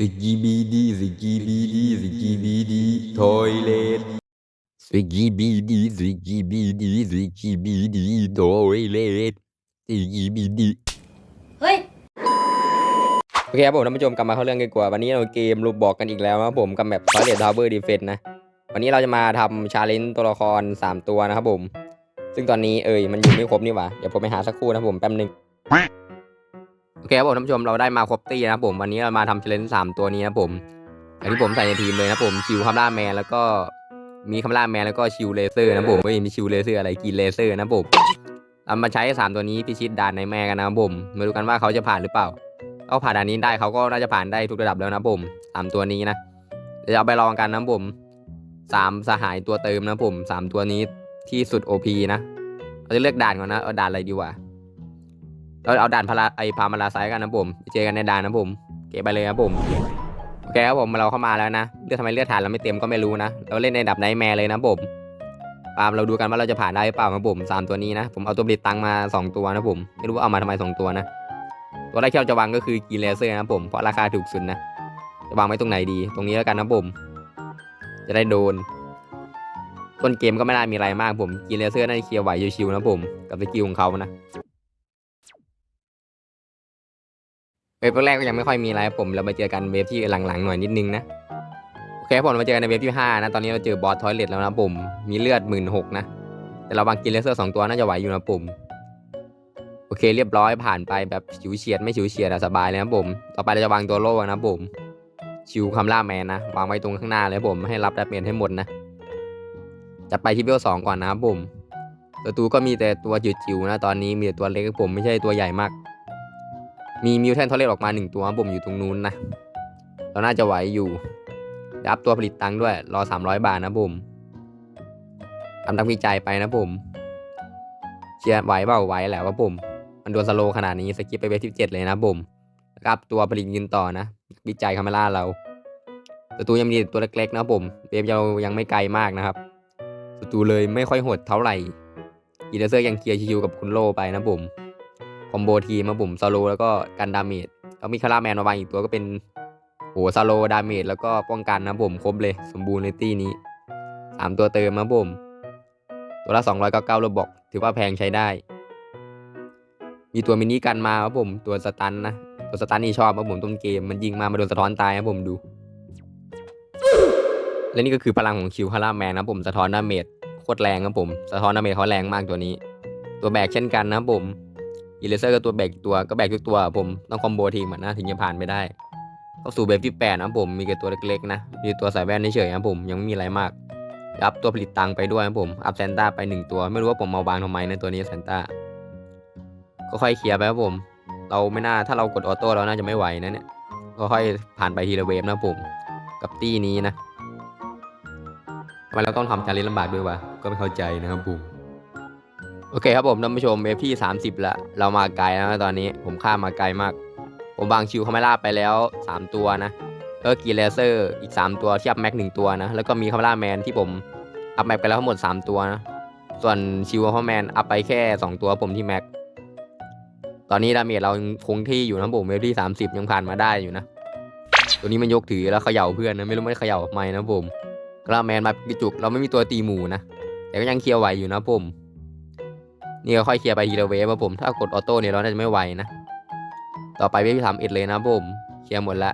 สกีบีดีสกีบีดีสกีบีดีทอยเลทสกีบีดีสกีบีดีสกีบีดีทอยเลทสกีบีดีเฮ้ยโอเคครับผมท่านผู้ชมกลับมาเข้าเรื่องกันดีกว่า วันนี้เราเกมรูบอกกันอีกแล้วนะครับผมกับแบบ Toilet Tower Defense นะ วันนี้เราจะมาทำชาเลนจ์ตัวละคร 3 ตัวนะครับผม ซึ่งตอนนี้เอ่ยมันอยู่ไม่ครบนี่หว่า เดี๋ยวผมไปหาสักครู่นะครับผมแป๊บนึงโอเคครับผมท่านผู้ชมเราได้มาครบตีนะผมวันนี้เรามาทำเชาเลน์สามตัวนี้นะผมอย่างที่ผมใส่ในทีมเลยนะผมชิวคัมล่าแมนแล้วก็มีคัมล่าแมนแล้วก็ชิวเลเซอร์นะผมไม่มีชิวเลเซอร์อะไรกินเลเซอร์นะผมเรามาใช้สามตัวนี้พิชิตด่านในแม่กันนะผมมาดูกันว่าเขาจะผ่านหรือเปล่าเขาผ่านด่านนี้ได้เขาก็น่าจะผ่านได้ทุกระดับแล้วนะผมสามตัวนี้นะเดี๋ยวเอาไปลองกันนะผมสามสหายตัวเติมนะผมสามตัวนี้ที่สุดโอพีนะเราจะเลือกด่านก่อนนะเอาด่านอะไรดีวะ เราเอาด่านพาราไอพามาลาไซกันนะผมเจอกันในด่านนะผม เก็บไปเลยครับผมโอเคครับผมเราเข้ามาแล้วนะเลือดทำไมเลือดฐานเราไม่เต็มก็ไม่รู้นะเราเล่นในดับไนแมร์เลยนะผมปามเราดูกันว่าเราจะผ่านได้หรือเปล่าครับผมสามตัวนี้นะผมเอาตัวบลิตตังมาสองตัวนะผมไม่รู้ว่าเอามาทำไมสองตัวนะตัวแรกที่เราจะวางก็คือกีเลเซอร์นะผมเพราะราคาถูกสุดนะจะวางไว้ตรงไหนดี ตรงนี้แล้วกันนะผมจะได้โดน ต้นเกมก็ไม่น่ามีอะไรมากผมกีเลเซอร์น่าจะเคลียร์ไหวชิวๆนะผม กับสกิลของเขานะ เว็บแรกก็ยังไม่ค่อยมีอะไรผมเรามาเจอกันเว็บที่หลังๆหน่อยนิดนึงนะโอเคผมมาเจอกันในเว็บที่ห้านะตอนนี้เราเจอบอสทอยเลตแล้วนะผมมีเลือดหมื่นหกนะแต่เราวางกีเลเซอร์สองตัวน่าจะไหวอยู่นะผมโอเคเรียบร้อยผ่านไปแบบฉิวเฉียดไม่ฉิวเฉียดสบายเลยนะผมต่อไปเราจะวางตัวโล่นะผมชิวคำล่าแมนนะวางไว้ตรงข้างหน้าเลยผมให้รับดาเมจให้หมดนะจะไปที่เวลสองก่อนนะผมศัตรูก็มีแต่ตัวจิ๋วๆนะตอนนี้มีแต่ตัวเล็กผมไม่ใช่ตัวใหญ่มาก มีมิวแทนทอเลตออกมาหนึ่งตัวบผมอยู่ตรงนู้นนะ เราน่าจะไหวอยู่รับตัวผลิตตังค์ด้วย รอ 300 บาทนะผมทำนักวิจัยไปนะผมเชียร์ไหวเปล่าไหวแหละว่าผมมันโดนสโลขนาดนี้สกิปไปเวทที่เจ็ดเลยนะผมนะครับตัวผลิตยืนต่อนะ วิจัยคาเมล่าเราศัตรูยังมีตัวเล็กๆนะบผมเวฟเรายังไม่ไกลมากนะครับศัตรูเลยไม่ค่อยโหดเท่าไหร่อีเดเซอร์ยังเคลียร์ชิวๆกับคุณโลไปนะผม คอมโบทีมนะผมสโลแล้วก็กันดาเมจแล้วมีคาราแมนมาวางอีกตัวก็เป็นโหสโลดาเมจแล้วก็ป้องกันนะผมครบเลย สมบูรณ์ในตี้นี้สามตัวเติมนะผมตัวละ299โลบอกถือว่าแพงใช้ได้ มีตัวมินิกันมาครับผมตัวสตันนะตัวสตันนี่ชอบครับผมต้นเกมมันยิงมามาโดนสะท้อนตายครับผมดู และนี่ก็คือพลังของคิวคาร่าแมนนะผมสะท้อนดาเมจโคตรแรงครับผมสะท้อนดาเมจเขาแรงมากตัวนี้ ตัวแบกเช่นกันนะผม อีเลเซอร์ก็ตัวแบกตัวก็แบกทุกตัวผมต้องคอมโบทีมนะถึงจะผ่านไปได้เข้าสู่เบฟที่แปดนะผมมีแค่ตัวเล็กๆนะมีตัวสายแว่นเฉยๆนะผมยังไม่มีอะไรมากอัพตัวผลิตตังไปด้วยครับผมอัพแซนต้าไปหนึ่งตัว ไม่รู้ว่าผมเมาวางทำไมนะตัวนี้แซนต้าก็ค่อยเคลียร์ไปครับผม เราไม่น่าถ้าเรากดออโต้เราน่าจะไม่ไหวนะเนี่ยก็ค่อยผ่านไปทีละเวฟนะผม กับตี้นี้นะทำไมเราต้องทำการเล่นลำบากด้วยวะก็ไม่เข้าใจนะครับผม โอเคครับผมท่านผู้ชมเวฟที่30ละเรามาไกลแล้วนะตอนนี้ผมข้ามมาไกลมาก ผมวางชิวคาเมล่าไปแล้ว3ตัวนะแล้วก็กีเลเซอร์อีก3ตัวเที่อัพแม็กหนึ่งตัวนะแล้วก็มีคาม่าแมนที่ผมอัพแม็กไปแล้วทั้งหมด3ตัวนะส่วนชิวคาม่าแมนอัพไปแค่2ตัวผมที่แม็กตอนนี้ดาเมจเราคงที่อยู่นะผมเวลที่30ยังผ่านมาได้อยู่นะตัวนี้มันยกถือแล้วเขย่าเพื่อนนะไม่รู้ไม่เขย่าทำไมนะผมกราแมนมาปิจุกเราไม่มีตัวตีหมูนะแต่ก็ยังเคลียร์ไหวอยู่นะผม นี่ก็ค่อยเคลียร์ไปทีละเวฟนะผม ถ้ากดออโต้เนี่ยเราน่าจะไม่ไหวนะ ต่อไปเวฟที่สามเอ็ดเลยนะผม เคลียร์หมดละ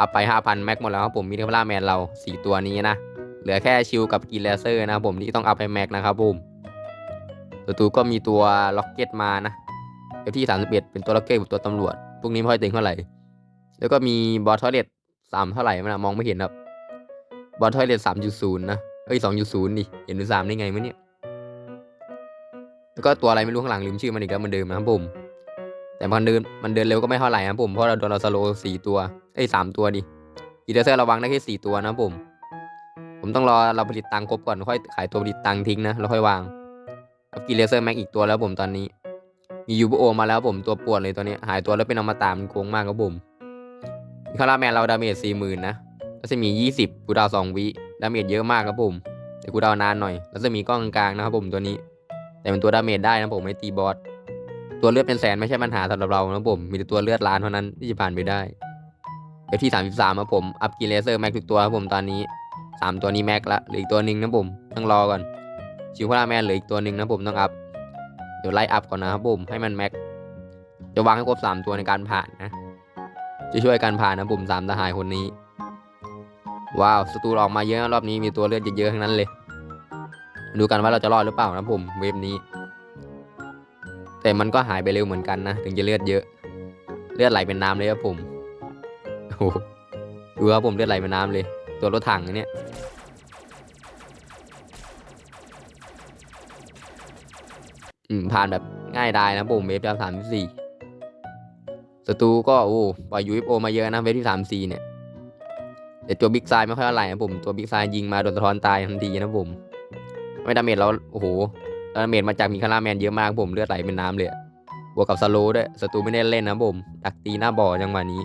อัพไป5,000แม็กหมดแล้วครับผม มีเทมล่าแมนเรา4ตัวนี้นะ เหลือแค่ชิลกับกีเลเซอร์นะผมที่ต้องอัพไปแม็กนะครับผมตัวตูก็มีตัวล็อกเก็ตมานะเอฟที่31เอ็ดเป็นตัวล็อกเก็ตกับตัวตำรวจ พวกนี้ไม่ค่อยต็งเท่าไหร่ แล้วก็มีบอสทอยเลตสามเท่าไหร่มันนะมองไม่เห็นครับ บอสทอยเลตสามจุดศูนย์นะ เอ้ยสองจุดศูนย์นี่ เห็นหรือสามได้ไงมั้เนี่ย แล้วก็ตัวอะไรไม่รู้ข้างหลังลืมชื่อมันอีกแล้วมันเดิมนะครับผม แต่มันเดินมันเดินเร็วก็ไม่เท่าไหร่นะครับผมเพราะเราโดนเราสโลสี่ตัวเอ้ยสามตัวดิอีเดอร์เซอร์เราวางได้แค่สี่ตัวนะผม ผมต้องรอเราผลิตตังค์ครบก่อนค่อยขายตัวผลิตตังค์ทิ้งนะแล้วค่อยวางแล้วกีเลเซอร์แม็กอีกตัวแล้วผมตอนนี้ มียูบโอมาแล้วผมตัวปวดเลยตัวนี้ หายตัวแล้วเป็นอมตะมันโกงมากครับผมมีคาราแมนเราดาเมจสี่หมื่นนะแล้วจะมียี่สิบกูดาวสองวิดาเมจเยอะมากครับผมแต่กูดาวนานหน่อย แล้วจะมีกล้องกลางนะครับผมตัวนี้ แต่เป็นตัวดาเมจได้นะผมไม่ตีบอสตัวเลือดเป็นแสนไม่ใช่ปัญหาสำหรับเรานะผมมีแต่ตัวเลือดล้านเท่านั้นที่จะผ่านไปได้เวฟที่สามสิบสามครับผมอัพกินเลเซอร์แม็กทุกตัวครับผมตอนนี้สามตัวนี้แม็กละเหลืออีกตัวหนึ่งนะผมต้องรอก่อนชิวพลาแมนเหลืออีกตัวหนึ่งนะผมต้องอัพเดี๋ยวไล่อัพก่อนนะครับผมให้มันแม็กจะวางให้ครบสามตัวในการผ่านนะจะช่วยการผ่านนะผมสามทหารคนนี้ ว้าวสตูออกมาเยอะรอบนี้มีตัวเลือดเยอะๆทั้งนั้นเลย ดูกันว่าเราจะรอดหรือเปล่านะผมเวฟนี้ แต่มันก็หายไปเร็วเหมือนกันนะ ถึงจะเลือดเยอะ เลือดไหลเป็นน้ำเลยครับผมโอ้โหดูครับผมเลือดไหลเป็นน้ำเลย ตัวรถถังนเนี่ยผ่านแบบง่ายดายนะผมเวฟที่สามสี่ศัตรูก็โอ้ปล่อยยูเอฟโอมาเยอะนะเวฟที่สามสี่เนี่ยแต่ตัวบิ๊กไซไม่ค่อยเท่าไรนะผมตัวบิ๊กไซยิงมาโดนสะท้อนตายทันทีนะผม ไม่ดาเมจเราโอ้โหดาเมจมาจากมีคาราแมนเยอะมากผมเลือดไหลเป็นน้ำเลยบวกกับสโลด้วยศัตรูไม่ได้เล่นนะผมดักตีหน้าบ่อจังหวะนี้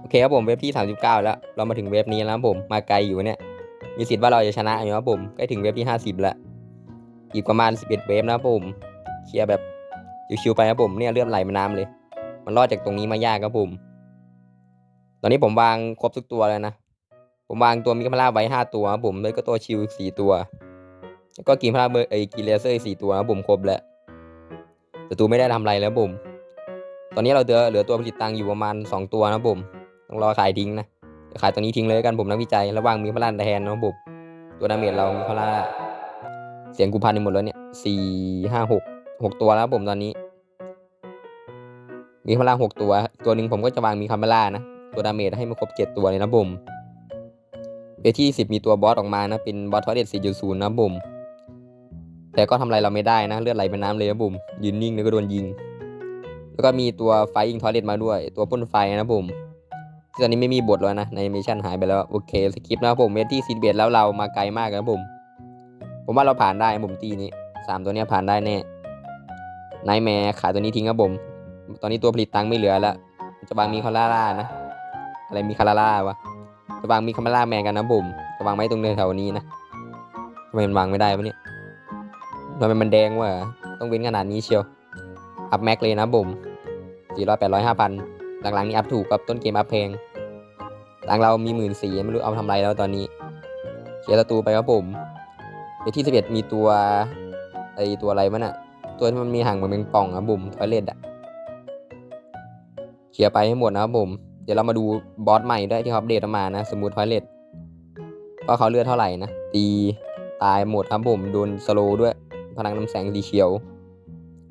โอเคครับผมเว็บที่ 39 แล้ว เรามาถึงเว็บนี้แล้วผมมาไกลอยู่เนี่ยมีสิทธิ์ว่าเราจะชนะอยู่ครับผมใกล้ถึงเว็บที่ 50 แล้วอีกประมาณ 11 เว็บนะครับผมเคลียร์แบบชิวๆไปครับผมเนี่ยเลือดไหลเป็นน้ำเลย มันรอดจากตรงนี้มายากครับผม ตอนนี้ผมวางครบทุกตัวแล้วนะ ผมวางตัวมิกาพลาไว้ห้าตัวผมแล้วก็ตัวชิวอีกสี่ตัว แล้วก็กีพลาเบอร์ไอกีเลเซอร์อีกสี่ตัวผมครบแล้วแต่ตัวไม่ได้ทำอะไรแล้วผม ตอนนี้เราเหลือเหลือตัวผลิตตังอยู่ประมาณสองตัวนะผมต้องรอขายทิ้งนะจะขายตัวนี้ทิ้งเลยกันผมนักวิจัยระหว่างมีพลาแทนนะผมตัวดาเมจเรามีพลาเสียงกูพันไปหมดแล้วเนี่ยสี่ห้าหกหกตัวแล้วผมตอนนี้มีพลังหกตัว ตัวหนึ่งผมก็จะวางมีคาเมล่านะ ตัวดาเมจให้มันครบเจ็ดตัวเลยนะผม เวที่สิบมีตัวบอสออกมานะ เป็นบอสทอเดตสี่จุดศูนย์นะผมแต่ก็ทำอะไรเราไม่ได้นะ เลือดไหลเป็นน้ำเลยนะผมยืนนิ่งแล้วก็โดนยิง แล้วก็มีตัวไฟยิงทอเดตมาด้วย ตัวพ่นไฟนะผมตอนนี้ไม่มีบทแล้วนะในมิชชั่นหายไปแล้วโอเคสกิปนะผมเวที่สิบเอ็ดแล้วเรามาไกลมากนะผมผมว่าเราผ่านได้ผมตีนี้สามตัวนี้ผ่านได้แน่ไนแมร์ขายตัวนี้ทิ้งครับผมตอนนี้ตัวผลิตตังค์ไม่เหลือแล้วจะวางมีคาร่าล่านะ อะไรมีคาร่าล่าวะ จะวางมีคาร่าแมนกันนะบุ่มจะวางไว้ตรงเนินแถวนี้นะทำไมมันวางไม่ได้วะเนี่ยทำไมมันแดงวะต้องเว้นขนาดนี้เชียว อัพแม็กเลยนะบุ่มสี่ร้อยแปดร้อยห้าพันหลังๆนี้อัพถูกกับต้นเกมอัพเพลงตังเรามีหมื่นสี่ไม่รู้เอาทำไรแล้วตอนนี้เคลียร์ศัตรูไปครับผมเวที่สิบเอ็ดมีตัวไอตัวอะไรวะน่ะตัวที่มันมีหางเหมือนเป็นป่องอะบุ่มทอยเลตอะเคลียไปให้หมดนะครับผม ดี๋ยวเรามาดูบอสใหม่ด้วยที่เขาอัปเดตมานะ สมูททอยเลตว่าเขาเลือดเท่าไหร่นะ ตีตายหมดครับผม โดนสโลด้วย พลังน้ำแสงสีเขียว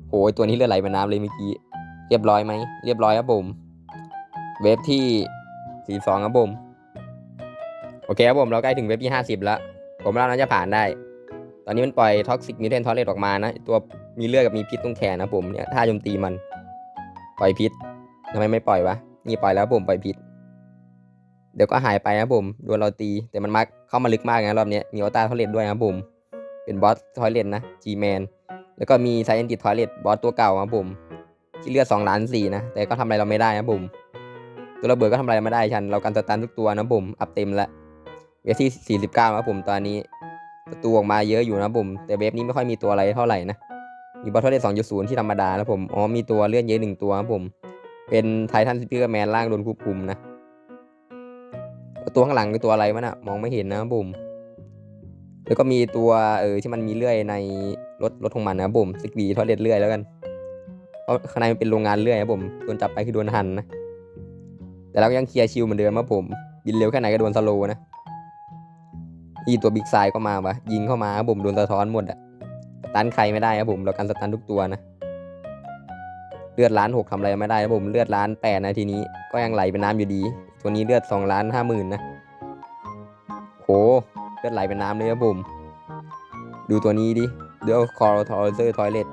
โหยตัวนี้เลือดไหลเป็นน้ำเลยเมื่อกี้ เรียบร้อยไหม เรียบร้อยครับผม เวฟที่สี่สองครับผม โอเคครับผม เราใกล้ถึงเวฟที่ห้าสิบแล้ว ผมว่าน่าจะผ่านได้ ตอนนี้มันปล่อยท็อกซิกมิเทนทอเรตออกมานะ ตัวมีเลือดกับมีพิษตรงแขนนะผมเนี่ยถ้าโจมตีมัน ปล่อยพิษทำไมไม่ปล่อยวะ นี่ปล่อยแล้วผมปล่อยพิษเดี๋ยวก็หายไปนะผมโดนเราตี แต่มันมักเข้ามาลึกมากนะรอบนี้มีออตาทอเลตด้วยนะผมเป็นบอสทอยเลตนะ G-Man แล้วก็มีไซเอนติทอยเลตบอสตัวเก่านะผมที่เลือด2ล้านสี่นะ แต่ก็ทำอะไรเราไม่ได้นะผมตัวระเบิดก็ทำอะไรไม่ได้ฉัน เรากันสตันทุกตัวนะผมอัพเต็มแล้วเวฟที่ 49นะผมตอนนี้ประตูออกมาเยอะอยู่นะผม แต่เวฟนี้ไม่ค่อยมีตัวอะไรเท่าไหร่นะ มีบอสทอยเลต2.0ที่ธรรมดาแล้วผม อ๋อ มีตัวเลื่อนเยอะหนึ่งตัวครับผม เป็นไททันสปิเกอร์แมนล่างโดนควบคุมนะ ตัวข้างหลังคือตัวอะไรวะน่ะมองไม่เห็นนะบุ่มแล้วก็มีตัวเออที่มันมีเลื่อยในรถรถของมันนะบุ่มสกีทอเลตเลื่อยแล้วกันเพราะข้างในมันเป็นโรงงานเลื่อยนะผมโดนจับไปคือโดนหันนะแต่เราก็ยังเคลียร์ชิวเหมือนเดิมนะผมบินเร็วแค่ไหนก็โดนสโลนะอีตัวบิ๊กไซก็มาปะยิงเข้ามาครับผมโดนสะท้อนหมดอะตันใครไม่ได้ครับผมเรากันสตันทุกตัวนะ เลือดล้านหกทำอะไรไม่ได้นะผมเลือดล้านแปดนะทีนี้ก็ยังไหลเป็นน้ำอยู่ดี ตัวนี้เลือดสองล้านห้าหมื่นนะโหเลือดไหลเป็นน้ำเลยครับผมดูตัวนี้ดิเดี๋ยวคอร์ทอร์เซอร์ทอยเลต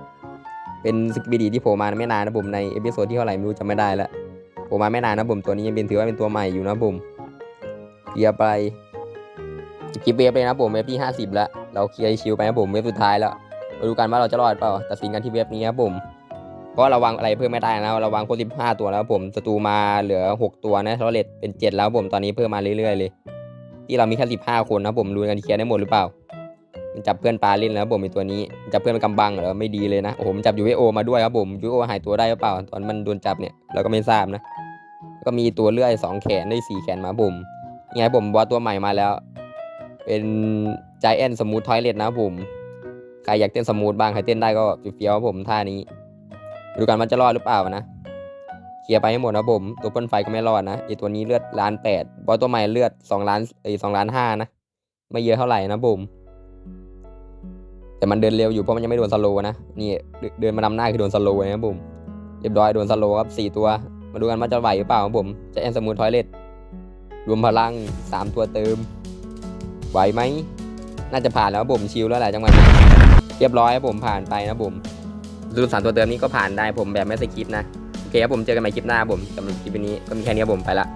เป็นสกิบิดีที่โผล่มาไม่นานนะผมในเอพิโซดที่เท่าไหร่ไม่รู้จำไม่ได้แล้วโผล่มาไม่นานนะผมตัวนี้ยังเป็นถือว่าเป็นตัวใหม่อยู่นะผมเคลียร์ไปคลิปเวฟเลยนะผมเวฟที่ห้าสิบแล้วเราเคลียร์ชิวไปนะผมเวฟสุดท้ายแล้วมาดูกันว่าเราจะรอดเปล่าตัดสินกันที่เวฟนี้ครับผม เพระวางอะไรเพิ่มไม่ได้นะเราวางครบสิบห้าตัวแล้วผมศัตรูมาเหลือหกตัวนะทอเลตเป็นเจ็ดแล้วผมตอนนี้เพิ่มมาเรื่อยๆเลย ที่เรามีแค่สิบห้าคนนะผมรู้กันเคลียร์ได้หมดหรือเปล่า มันจับเพื่อนปลาเล่นแล้วผมมีตัวนี้จับเพื่อนเป็นกำบังเหรอไม่ดีเลยนะโอ้โหมันจับยูเอโอมาด้วยครับผมยูเอโอหายตัวได้หรือเปล่า ตอนมันโดนจับเนี่ยเราก็ไม่ทราบนะ ก็มีตัวเลื่อยสองแขนได้สี่แขนมาผมยังไงผมบอสตัวใหม่มาแล้ว เป็นใจแอนสมูททอยเลตนะผมใครอยากเต้นสมูทบ้างใครเต้นได้ก็เฟี้ยวผมท่านี้ ดูกันว่าจะรอดหรือเปล่านะ เคลียร์ไปให้หมดนะผม ตัวพ่นไฟก็ไม่รอดนะไอตัวนี้เลือดล้านแปดบอสตัวใหม่เลือดสองล้านไอสองล้านห้านะ ไม่เยอะเท่าไหร่นะผม แต่มันเดินเร็วอยู่เพราะมันยังไม่โดนสโลนะ นี่เดินมานำหน้าคือโดนสโลว์นะผม เรียบร้อยโดนสโลครับสี่ตัว มาดูกันว่าจะไหวหรือเปล่าครับผม จะแอนสมูททอยเลตรวมพลังสามตัวเติม ไหวไหม น่าจะผ่านแล้วผมชิลแล้วแหละจังหวะนี้เรียบร้อยครับผมผ่านไปนะผม รูปสามตัวเติมนี้ก็ผ่านได้ผมแบบไม่สกิปนะ โอเคครับผมเจอกันใหม่คลิปหน้าผมสำหรับคลิปนี้ก็มีแค่นี้ครับผมไปละ